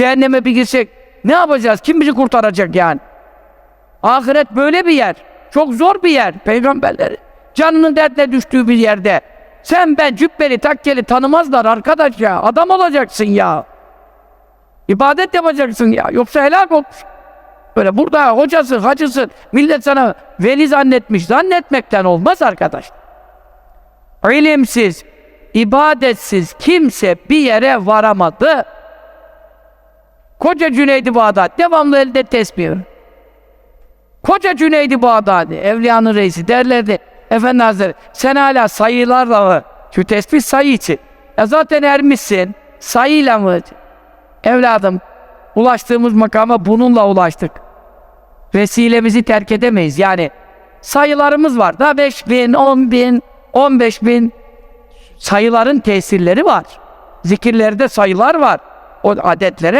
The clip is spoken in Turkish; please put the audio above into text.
cehenneme bir girsek ne yapacağız? Kim bizi kurtaracak yani? Ahiret böyle bir yer. Çok zor bir yer. Peygamberleri canının derdine düştüğü bir yerde. Sen ben cübbeli takkeli tanımazlar arkadaş ya. Adam olacaksın ya. İbadet yapacaksın ya. Yoksa helak olur. Böyle burada hocasın, hacısın. Millet sana veli zannetmiş. Zannetmekten olmaz arkadaş. İlimsiz, ibadetsiz kimse bir yere varamadı. Koca Cüneydi Bağdat devamlı elde tesbih. Koca Cüneydi Bağdadi, Evliyanın reisi derlerdi. Efendi Hazretleri sen hala sayılarla mı? Şu tesbih sayı için. Ya zaten ermişsin. Sayıyla mı? Evladım ulaştığımız makama bununla ulaştık. Vesilemizi terk edemeyiz. Yani sayılarımız var da 5 bin, 10 bin, 15 bin sayıların tesirleri var. Zikirlerde sayılar var. O adetlere